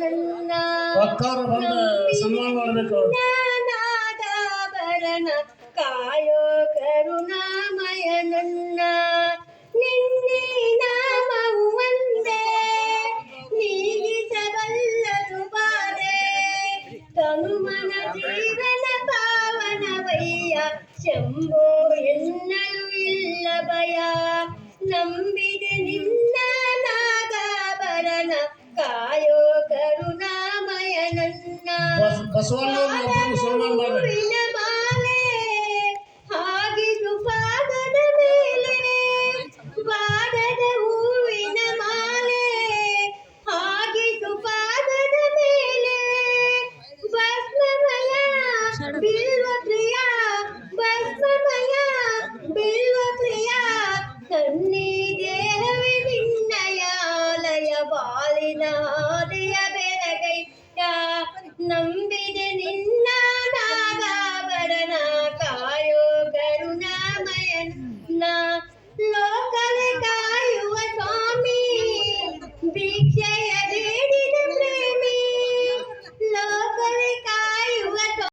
ನನ್ನ ಭಕ್ತರು ಬಂದು ಸನ್ಮಾನ ಮಾಡಬೇಕು ಜ್ಞಾನಾದಾಭರಣ ಕಾಯೋ ಕರುಣಾಮಯ ನನ್ನ ನಿನ್ನೆ ನಾಮವು ಒಂದೇ ನೀಗಿಸಬಲ್ಲದು ಬಾರೆ ತನುಮನ ಜೀವನ ಪಾವನವಯ್ಯ ಶಂಭೋ ಎನ್ನಲು ಇಲ್ಲ ಭಯ ನಂಬಿದೆ ನಿನ್ನ ಆಯೋ ಕರುಣಾಮಯನನ್ನ ಬಸವಣ್ಣ ಮುಸಲ್ಮಾನ್ ಮಾಡ್ರಿ now. ನಂಬಿದೆ